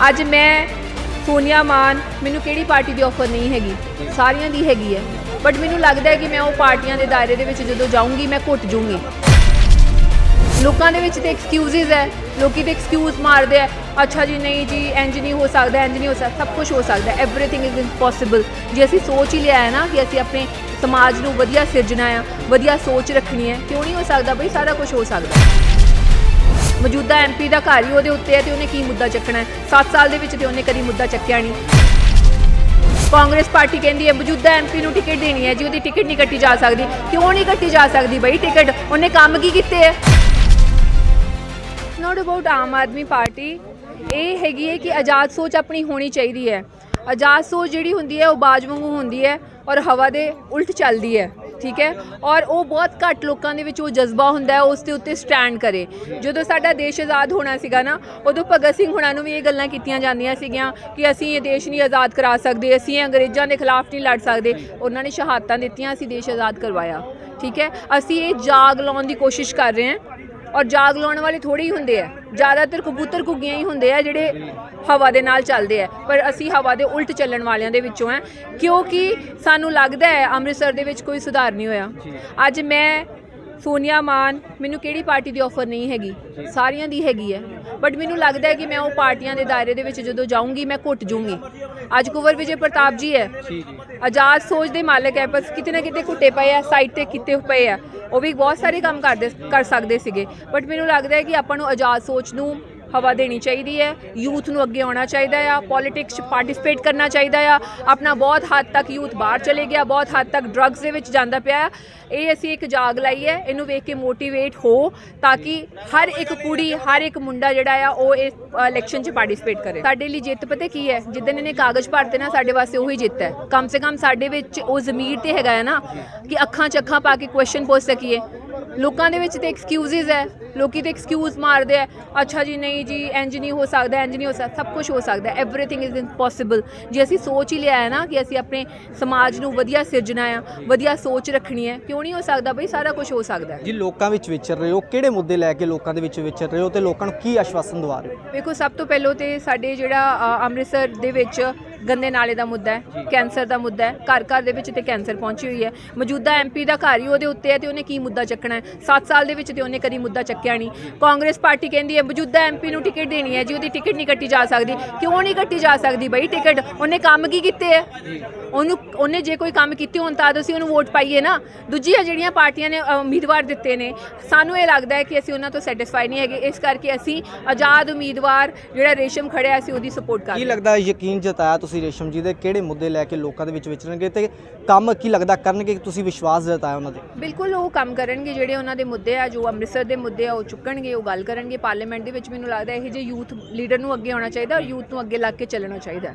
ਅੱਜ ਮੈਂ, ਸੋਨੀਆ ਮਾਨ, ਮੈਨੂੰ ਕਿਹੜੀ ਪਾਰਟੀ ਦੀ ਆਫਰ ਨਹੀਂ ਹੈਗੀ? ਸਾਰੀਆਂ ਦੀ ਹੈਗੀ ਹੈ। ਬਟ ਮੈਨੂੰ ਲੱਗਦਾ ਹੈ ਕਿ ਮੈਂ ਉਹ ਪਾਰਟੀਆਂ ਦੇ ਦਾਇਰੇ ਦੇ ਵਿੱਚ ਜਦੋਂ ਜਾਊਂਗੀ, ਮੈਂ ਘੁੱਟ ਜਾਊਂਗੀ ਲੋਕਾਂ ਦੇ ਵਿੱਚ ਤੇ ਐਕਸਕਿਊਜ਼ਸ ਹੈ। ਲੋਕੀ ਤੇ ਐਕਸਕਿਊਜ਼ ਮਾਰਦੇ ਆ ਅੱਛਾ ਜੀ, ਨਹੀਂ ਜੀ ਇੰਜ ਨਹੀਂ ਹੋ ਸਕਦਾ ਇੰਜ ਨਹੀਂ ਹੋ ਸਕਦਾ। ਸਭ ਕੁਝ ਹੋ ਸਕਦਾ ਐਵਰੀਥਿੰਗ ਇਜ਼ ਇੰਪੋਸੀਬਲ ਜੇ ਅਸੀਂ ਸੋਚ ਹੀ ਲਿਆ ਹੈ ਨਾ ਕਿ ਅਸੀਂ ਆਪਣੇ ਸਮਾਜ ਨੂੰ ਵਧੀਆ ਸਿਰਜਣਾ ਆ ਵਧੀਆ ਸੋਚ ਰੱਖਣੀ ਹੈ, ਕਿਉਂ ਨਹੀਂ ਹੋ ਸਕਦਾ ਬਈ? ਸਾਰਾ ਕੁਝ ਹੋ ਸਕਦਾ ਮੌਜੂਦਾ ਐਮਪੀ ਦਾ ਘਰ ਹੀ ਉਹਦੇ ਉੱਤੇ ਹੈ ਤੇ ਉਹਨੇ ਕੀ ਮੁੱਦਾ ਚੱਕਣਾ ਹੈ? 7 ਸਾਲ ਦੇ ਵਿੱਚ ਤੇ ਉਹਨੇ ਕਦੀ ਮੁੱਦਾ ਚੱਕਿਆ ਨਹੀਂ। ਕਾਂਗਰਸ ਪਾਰਟੀ ਕਹਿੰਦੀ ਹੈ, ਮੌਜੂਦਾ ਐਮਪੀ ਨੂੰ ਟਿਕਟ ਦੇਣੀ ਹੈ ਜੀ, ਉਹਦੀ ਟਿਕਟ ਨਹੀਂ ਕੱਟੀ ਜਾ ਸਕਦੀ। ਕਿਉਂ ਨਹੀਂ ਕੱਟੀ ਜਾ ਸਕਦੀ ਬਈ ਟਿਕਟ? ਉਹਨੇ ਕੰਮ ਕੀ ਕੀਤੇ ਹੈ? Not about Aam Aadmi party. ਇਹ ਹੈਗੀ ਹੈ ਕਿ ਆਜ਼ਾਦ ਸੋਚ ਆਪਣੀ ਹੋਣੀ ਚਾਹੀਦੀ ਹੈ। ਆਜ਼ਾਦ ਸੋਚ ਜਿਹੜੀ ਹੁੰਦੀ ਹੈ, ਉਹ ਬਾਜ ਵਾਂਗੂ ਹੁੰਦੀ ਹੈ ਔਰ ਹਵਾ ਦੇ ਉਲਟ ਚੱਲਦੀ ਹੈ। ਠੀਕ ਹੈ? ਔਰ ਉਹ ਬਹੁਤ ਘੱਟ ਲੋਕਾਂ ਦੇ ਵਿੱਚ ਉਹ ਜਜ਼ਬਾ ਹੁੰਦਾ ਹੈ, ਉਸ ਦੇ ਉੱਤੇ ਸਟੈਂਡ ਕਰੇ। ਜਦੋਂ ਸਾਡਾ ਦੇਸ਼ ਆਜ਼ਾਦ ਹੋਣਾ ਸੀਗਾ ਨਾ, ਉਦੋਂ ਭਗਤ ਸਿੰਘ ਹੁਣਾਂ ਨੂੰ ਵੀ ਇਹ ਗੱਲਾਂ ਕੀਤੀਆਂ ਜਾਂਦੀਆਂ ਸੀਗੀਆਂ ਕਿ ਅਸੀਂ ਇਹ ਦੇਸ਼ ਨਹੀਂ ਆਜ਼ਾਦ ਕਰਾ ਸਕਦੇ, ਅਸੀਂ ਅੰਗਰੇਜ਼ਾਂ ਦੇ ਖਿਲਾਫ ਨਹੀਂ ਲੜ ਸਕਦੇ। ਉਹਨਾਂ ਨੇ ਸ਼ਹਾਦਤਾਂ ਦਿੱਤੀਆਂ, ਅਸੀਂ ਦੇਸ਼ ਆਜ਼ਾਦ ਕਰਵਾਇਆ। ਠੀਕ ਹੈ? ਅਸੀਂ ਇਹ ਜਾਗ ਲਾਉਣ ਦੀ ਕੋਸ਼ਿਸ਼ ਕਰ ਰਹੇ ਹਾਂ। ਔਰ ਜਾਗ ਲਾਉਣ ਵਾਲੇ ਥੋੜੇ ਹੀ ਹੁੰਦੇ ਆ। ਜ਼ਿਆਦਾਤਰ ਕਬੂਤਰ ਘੁੱਗੀਆਂ ਹੀ ਹੁੰਦੇ ਆ, ਜਿਹੜੇ ਹਵਾ ਦੇ ਨਾਲ ਚੱਲਦੇ ਆ। ਪਰ ਅਸੀਂ ਹਵਾ ਦੇ ਉਲਟ ਚੱਲਣ ਵਾਲਿਆਂ ਦੇ ਵਿੱਚੋਂ ਆ, ਕਿਉਂਕਿ ਸਾਨੂੰ ਲੱਗਦਾ ਹੈ ਅੰਮ੍ਰਿਤਸਰ ਦੇ ਵਿੱਚ ਕੋਈ ਸੁਧਾਰ ਨਹੀਂ ਹੋਇਆ। ਅੱਜ ਮੈਂ ਸੋਨੀਆ ਮਾਨ, ਮੈਨੂੰ ਕਿਹੜੀ ਪਾਰਟੀ ਦੀ ਆਫਰ ਨਹੀਂ ਹੈਗੀ? ਸਾਰੀਆਂ ਦੀ ਹੈਗੀ ਹੈ। ਬਟ ਮੈਨੂੰ ਲੱਗਦਾ ਹੈ ਕਿ ਮੈਂ ਉਹ ਪਾਰਟੀਆਂ ਦੇ ਦਾਇਰੇ ਦੇ ਵਿੱਚ ਜਦੋਂ ਜਾਊਂਗੀ, ਮੈਂ ਘੁੱਟ ਜੂੰਗੀ। ਅੱਜ ਕੁਵਰ ਵਿਜੇ ਪ੍ਰਤਾਪ ਜੀ ਹੈ। ਆਜ਼ਾਦ ਸੋਚ ਦੇ ਮਾਲਕ ਹੈ, ਬਸ ਕਿਤੇ ਨਾ ਕਿਤੇ ਘੁੱਟੇ ਪਏ ਆ ਸਾਈਡ ਤੇ ਕਿਤੇ ਪਏ ਆ। ਉਹ ਵੀ ਬਹੁਤ ਸਾਰੇ ਕੰਮ ਕਰਦੇ, ਕਰ ਸਕਦੇ ਸੀਗੇ। ਬਟ ਮੈਨੂੰ ਲੱਗਦਾ ਹੈ ਕਿ ਆਪਾਂ ਨੂੰ ਆਜ਼ਾਦ ਸੋਚ ਨੂੰ ਹਵਾ ਦੇਣੀ ਚਾਹੀਦੀ ਹੈ, ਯੂਥ ਨੂੰ ਅੱਗੇ ਆਉਣਾ ਚਾਹੀਦਾ ਆ ਪੋਲਿਟਿਕਸ 'ਚ ਪਾਰਟਿਸਿਪੇਟ ਕਰਨਾ ਚਾਹੀਦਾ ਆ ਆਪਣਾ ਬਹੁਤ ਹੱਦ ਤੱਕ ਯੂਥ ਬਾਹਰ ਚਲੇ ਗਿਆ, ਬਹੁਤ ਹੱਦ ਤੱਕ ਡਰੱਗਸ ਦੇ ਵਿੱਚ ਜਾਂਦਾ ਪਿਆ ਇਹ ਅਸੀਂ ਇੱਕ ਜਾਗ ਲਾਈ ਹੈ, ਇਹਨੂੰ ਵੇਖ ਕੇ ਮੋਟੀਵੇਟ ਹੋ ਤਾਂ ਕਿ ਹਰ ਇੱਕ ਕੁੜੀ, ਹਰ ਇੱਕ ਮੁੰਡਾ ਜਿਹੜਾ ਆ, ਉਹ ਇਸ ਇਲੈਕਸ਼ਨ 'ਚ ਪਾਰਟਿਸਿਪੇਟ ਕਰੇ। ਸਾਡੇ ਲਈ ਜਿੱਤ ਪਤਾ ਕੀ ਹੈ ਜਿੱਦਨ ਇਹਨੇ ਕਾਗਜ਼ ਭਰਤੇ ਨਾ, ਸਾਡੇ ਵਾਸਤੇ ਉਹੀ ਜਿੱਤ ਹੈ। ਕਮ ਸੇ ਕਮ ਸਾਡੇ ਵਿੱਚ ਉਹ ਜ਼ਮੀਰ ਤੇ ਹੈਗਾ ਹੈ ਨਾ, ਕਿ ਅੱਖਾਂ 'ਚ ਅੱਖਾਂ ਪਾ ਕੇ ਕੁਐਸਚਨ ਪੁੱਛ ਸਕੀਏ। ਲੋਕਾਂ ਦੇ ਵਿੱਚ ਤੇ ਐਕਸਕਿਊਜ਼ਸ ਹੈ ਲੋਕੀ ਤੇ ਐਕਸਕਿਊਜ਼ ਮਾਰਦੇ ਆ ਅੱਛਾ ਜੀ ਨਹੀਂ ਜੀ ਇੰਜ ਨਹੀਂ ਹੋ ਸਕਦਾ ਇੰਜ ਨਹੀਂ ਹੋ ਸਕਦਾ ਸਭ ਕੁਝ ਹੋ ਸਕਦਾ ਐਵਰੀਥਿੰਗ ਇਜ਼ ਇੰਪੋਸੀਬਲ ਜੇ ਅਸੀਂ ਸੋਚ ਹੀ ਲਿਆ ਹੈ ਨਾ ਕਿ ਅਸੀਂ ਆਪਣੇ ਸਮਾਜ ਨੂੰ ਵਧੀਆ ਸਿਰਜਣਾ ਆ ਵਧੀਆ ਸੋਚ ਰੱਖਣੀ ਹੈ ਕਿਉਂ ਨਹੀਂ ਹੋ ਸਕਦਾ ਬਈ ਸਾਰਾ ਕੁਝ ਹੋ ਸਕਦਾ ਜੀ ਲੋਕਾਂ ਵਿੱਚ ਵਿਚਰ ਰਹੇ ਹੋ ਕਿਹੜੇ ਮੁੱਦੇ ਲੈ ਕੇ ਲੋਕਾਂ ਦੇ ਵਿੱਚ ਵਿਚਰ ਰਹੇ ਹੋ ਤੇ ਲੋਕਾਂ ਨੂੰ ਕੀ ਆਸ਼ਵਾਸਨ ਦਵਾ ਰਹੇ ਹੋ? ਵੇਖੋ ਸਭ ਤੋਂ ਪਹਿਲਾਂ ਤੇ ਸਾਡੇ ਜਿਹੜਾ ਅੰਮ੍ਰਿਤਸਰ ਦੇ ਵਿੱਚ ਗੰਦੇ ਨਾਲੇ ਦਾ ਮੁੱਦਾ ਹੈ ਕੈਂਸਰ ਦਾ ਮੁੱਦਾ ਹੈ ਘਰ ਘਰ ਦੇ ਵਿੱਚ ਤੇ ਕੈਂਸਰ ਪਹੁੰਚੀ ਹੋਈ ਹੈ। ਮੌਜੂਦਾ ਐਮਪੀ ਦਾ ਘਰ ਹੀ ਉਹਦੇ ਉੱਤੇ ਹੈ ਤੇ ਉਹਨੇ ਕੀ ਮੁੱਦਾ ਚੱਕਣਾ ਹੈ? 7 ਸਾਲ ਦੇ ਵਿੱਚ ਤੇ ਉਹਨੇ ਕਦੀ ਮੁੱਦਾ ਚੱਕਿਆ ਨਹੀਂ। ਕਾਂਗਰਸ ਪਾਰਟੀ ਕਹਿੰਦੀ ਹੈ ਮੌਜੂਦਾ ਐਮਪੀ ਨੂੰ ਟਿਕਟ ਦੇਣੀ ਹੈ ਜੀ ਉਹਦੀ ਟਿਕਟ ਨਹੀਂ ਕੱਟੀ ਜਾ ਸਕਦੀ। ਕਿਉਂ ਨਹੀਂ ਕੱਟੀ ਜਾ ਸਕਦੀ ਬਈ ਟਿਕਟ? ਉਹਨੇ ਕੰਮ ਕੀ ਕੀਤੇ ਹੈ? ਉਹਨੂੰ ਉਹਨੇ ਜੇ ਕੋਈ ਕੰਮ ਕੀਤੇ ਹੋਣ ਤਾਂ ਅਸੀਂ ਉਹਨੂੰ ਵੋਟ ਪਾਈਏ ਨਾ। ਦੂਜੀਆਂ ਜਿਹੜੀਆਂ ਪਾਰਟੀਆਂ ਨੇ ਉਮੀਦਵਾਰ ਦਿੱਤੇ ਨੇ ਸਾਨੂੰ ਇਹ ਲੱਗਦਾ ਹੈ ਕਿ ਅਸੀਂ ਉਹਨਾਂ ਤੋਂ ਸੈਟੀਸਫਾਈ ਨਹੀਂ ਹੈਗੇ। ਇਸ ਕਰਕੇ ਅਸੀਂ ਆਜ਼ਾਦ ਉਮੀਦਵਾਰ ਜਿਹੜਾ ਰੇਸ਼ਮ ਖੜਿਆ ਅਸੀਂ ਉਹਦੀ ਸਪੋਰਟ ਕਰ ਕੀ ਲੱਗਦਾ ਯਕੀਨ ਜਤਾਇਆ ਤੁਸੀਂ ਰੇਸ਼ਮ ਜੀ ਦੇ ਕਿਹੜੇ ਮੁੱਦੇ ਲੈ ਕੇ ਲੋਕਾਂ ਦੇ ਵਿੱਚ ਵਿਚਰਨਗੇ ਤੇ ਕੰਮ ਕੀ ਲੱਗਦਾ ਕਰਨਗੇ ਤੁਸੀਂ ਵਿਸ਼ਵਾਸ ਜਤਾਇਆ ਉਹਨਾਂ ਤੇ? ਬਿਲਕੁਲ, ਉਹ ਕੰਮ ਕਰਨਗੇ ਜਿਹੜੇ ਉਹਨਾਂ ਦੇ ਮੁੱਦੇ ਆ, ਜੋ ਅੰਮ੍ਰਿਤਸਰ ਦੇ ਮੁੱਦੇ ਆ, ਉਹ ਚੁੱਕਣਗੇ, ਉਹ ਗੱਲ ਕਰਨਗੇ। ਪਾਰਲੀਮੈਂਟ ਦੇ ਵਿੱਚ ਮੈਨੂੰ ਲੱਗਦਾ ਇਹ ਜੇ ਯੂਥ ਲੀਡਰ ਨੂੰ ਅੱਗੇ ਆਉਣਾ ਚਾਹੀਦਾ ਔਰ ਯੂਥ ਨੂੰ ਅੱਗੇ ਲੱਗ ਕੇ ਚੱਲਣਾ ਚਾਹੀਦਾ।